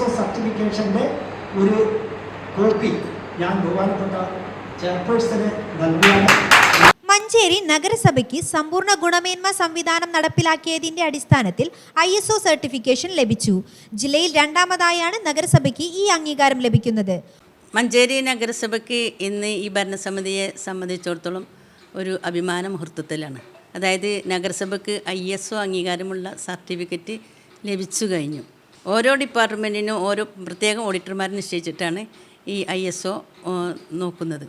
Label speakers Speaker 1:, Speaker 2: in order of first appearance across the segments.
Speaker 1: സർട്ടിഫിക്കേഷന്റെ ഒരു കോപ്പി ഞാൻ ബഹുമാനപ്പെട്ട ചെയർപേഴ്സന് നൽകുകയാണ്.
Speaker 2: മഞ്ചേരി നഗരസഭയ്ക്ക് സമ്പൂർണ ഗുണമേന്മ സംവിധാനം നടപ്പിലാക്കിയതിന്റെ അടിസ്ഥാനത്തിൽ ഐ എസ് ഒ സർട്ടിഫിക്കേഷൻ ലഭിച്ചു. ജില്ലയിൽ രണ്ടാമതായാണ് നഗരസഭയ്ക്ക് ഈ അംഗീകാരം ലഭിക്കുന്നത്.
Speaker 3: മഞ്ചേരി നഗരസഭയ്ക്ക് ഇന്ന് ഈ ഭരണസമിതിയെ സംബന്ധിച്ചിടത്തോളം ഒരു അഭിമാന മുഹൂർത്തത്തിലാണ്. അതായത് നഗരസഭയ്ക്ക് ഐ എസ് ഒ അംഗീകാരമുള്ള സർട്ടിഫിക്കറ്റ് ലഭിച്ചു കഴിഞ്ഞു. ഓരോ ഡിപ്പാർട്ട്മെന്റിനും ഓരോ പ്രത്യേകം ഓഡിറ്റർമാരെ നിശ്ചയിച്ചിട്ടാണ് ഈ ഐ എസ് ഒ നോക്കുന്നത്.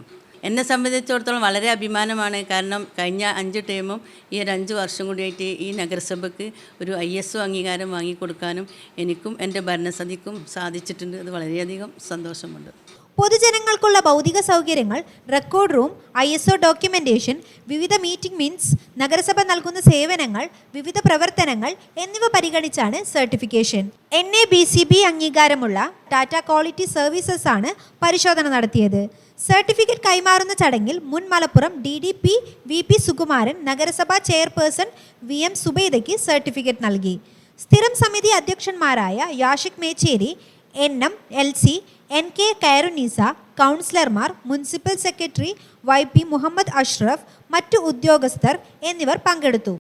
Speaker 3: എന്നെ സംബന്ധിച്ചിടത്തോളം വളരെ അഭിമാനമാണ്. കാരണം കഴിഞ്ഞ അഞ്ച് ടൈമും ഈ ഒരു അഞ്ച് വർഷം കൂടിയായിട്ട് ഈ നഗരസഭയ്ക്ക് ഒരു ഐ എസ് ഒ അംഗീകാരം വാങ്ങിക്കൊടുക്കാനും എനിക്കും എന്റെ ഭരണസമിതിക്കും സാധിച്ചിട്ടുണ്ട്. അത് വളരെയധികം സന്തോഷമുണ്ട്.
Speaker 2: പൊതുജനങ്ങൾക്കുള്ള ഭൗതിക സൗകര്യങ്ങൾ record room I S O documentation വിവിധ മീറ്റിംഗ് മീൻസ് നഗരസഭ നൽകുന്ന സേവനങ്ങൾ വിവിധ പ്രവർത്തനങ്ങൾ എന്നിവ പരിഗണിച്ചാണ് certification N A B C B അംഗീകാരമുള്ള ടാറ്റ ക്വാളിറ്റി സർവീസസ് ആണ് പരിശോധന നടത്തിയത്. സർട്ടിഫിക്കറ്റ് കൈമാറുന്ന ചടങ്ങിൽ മുൻ Malappuram D D P V P Sukumaran നഗരസഭാ ചെയർപേഴ്സൺ വി എം സുബൈദയ്ക്ക് സർട്ടിഫിക്കറ്റ് നൽകി. സ്ഥിരം സമിതി അധ്യക്ഷന്മാരായ Yashik Mecheri N M L C N K Khairunnisa കൗൺസിലർമാർ municipal secretary Y P Muhammad Ashraf മറ്റു ഉദ്യോഗസ്ഥർ എന്നിവർ പങ്കെടുത്തു.